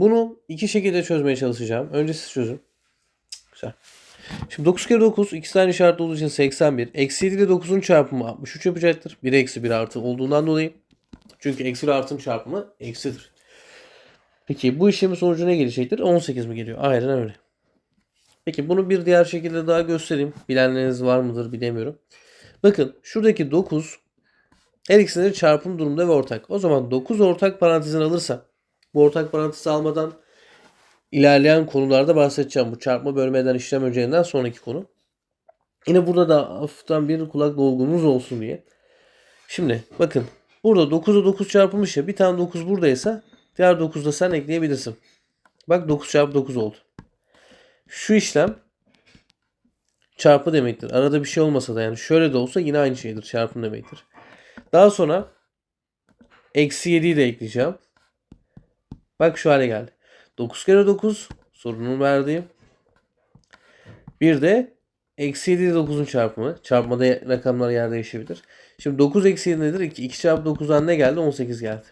Bunu iki şekilde çözmeye çalışacağım. Önce siz çözün. Güzel. Şimdi 9 kere 9 iki tane işaretli olduğu için 81. Eksi 7 ile 9'un çarpımı 63 yapacaktır. 1 eksi 1 artı olduğundan dolayı. Çünkü eksi ile artının çarpımı eksidir. Peki bu işlemin sonucu ne gelecektir? 18 mi geliyor? Aynen öyle. Peki bunu bir diğer şekilde daha göstereyim. Bilenleriniz var mıdır bilemiyorum. Bakın şuradaki 9 her ikisinin çarpım durumda ve ortak. O zaman 9 ortak parantezini alırsam bu ortak parantezi almadan ilerleyen konularda bahsedeceğim. Bu çarpma bölmeden işlem önceliğinden sonraki konu. Yine burada da hafiften bir kulak dolgunuz olsun diye. Şimdi bakın burada 9'a 9 çarpılmış ya bir tane 9 buradaysa diğer 9 da sen ekleyebilirsin. Bak 9 çarpı 9 oldu. Şu işlem çarpı demektir. Arada bir şey olmasa da yani şöyle de olsa yine aynı şeydir. Çarpım demektir. Daha sonra eksi 7'yi de ekleyeceğim. Bak şu hale geldi. 9 kere 9 sorunun verdiği. Bir de eksi 7 ile 9'un çarpımı. Çarpmada rakamlar yer değişebilir. Şimdi 9 eksi 7 nedir? 2, 2 çarpı 9'dan ne geldi? 18 geldi.